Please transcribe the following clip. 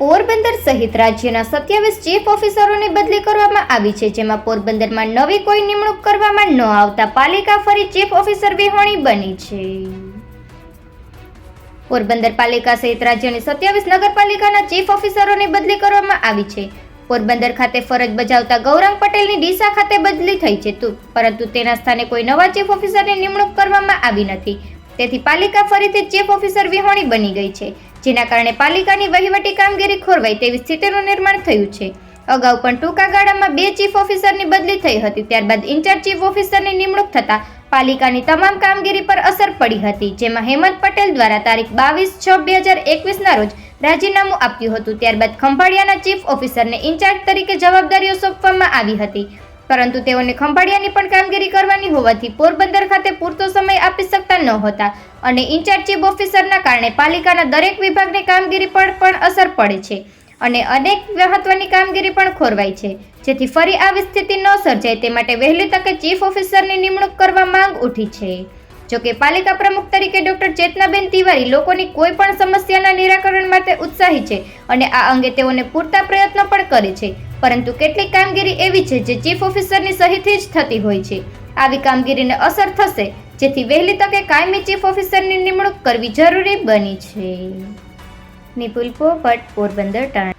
પોરબંદર સહિત રાજ્યના સત્યાવીસ ચીફ ઓફિસરોની બદલી કરવામાં આવી છે, જેમાં પોરબંદરમાં નવી કોઈ નિમણૂક કરવામાં ન આવતા પાલિકા ફરી ચીફ ઓફિસર વિહોણી બની છે. પોરબંદર પાલિકા સહિત રાજ્યની સત્યાવીસ નગરપાલિકાના ચીફ ઓફિસરોની બદલી કરવામાં આવી છે. પોરબંદર ખાતે ફરજ બજાવતા ગૌરંગ પટેલની ડીસા ખાતે બદલી થઈ છે પરંતુ તેના સ્થાને કોઈ નવા ચીફ ઓફિસરની નિમણૂક કરવામાં આવી નથી. તેથી પાલિકા ફરીથી ચીફ ઓફિસર વિહોણી બની ગઈ છે. જેના કારણે પાલિકાની વહીવટી કામગીરી ખોરવાય તેવી સ્થિતિનું નિર્માણ થયું છે. અગાઉ પણ ટૂંકા ગાળામાં બે ચીફ ઓફિસરની બદલી થઈ હતી, ત્યારબાદ ઇન્ચાર્જ ચીફ ઓફિસરની નિમણૂક થતાં પાલિકાની તમામ કામગીરી પર અસર પડી હતી, જેમાં હેમંત પટેલ દ્વારા તારીખ બાવીસ છ બે હજાર એકવીસના રોજ રાજીનામું આપ્યું હતું, ત્યારબાદ ખંભાળિયાના ચીફ ઓફિસરને ઇન્ચાર્જ તરીકે જવાબદારીઓ સોંપવામાં આવી હતી. પરંતુ તેઓને ખંભાળિયાની પણ કામગીરી કરવાની હોવાથી પોરબંદર ખાતે પૂરતો સમય આપી શકતા ન હતા અને ઇન્ચાર્જ ચીફ ઓફિસરના કારણે પાલિકાના દરેક વિભાગની કામગીરી પર પણ અસર પડે છે અને અનેક મહત્વની કામગીરી પણ ખોરવાય છે, જેથી ફરી આવી સ્થિતિ ન સર્જાય તે માટે વહેલી તકે ચીફ ઓફિસરની નિમણૂક કરવા માંગ ઉઠી છે. જોકે પાલિકા પ્રમુખ તરીકે ડોક્ટર ચેતનાબેન તિવારી લોકોની કોઈ પણ સમસ્યાના નિરાકરણ માટે ઉત્સાહી છે અને આ અંગે તેઓને પૂરતા પ્રયત્નો પણ કરે છે. પરંતુ કેટલીક કામગીરી એવી છે જે ચીફ ઓફિસરની સહીથી જ થતી હોય છે. આવી કામગીરીને અસર થશે, જેથી વહેલી તકે કાયમી ચીફ ઓફિસરની નિમણૂક કરવી જરૂરી બની છે. નિપુલ પોપટ, પોરબંદર ટાણ.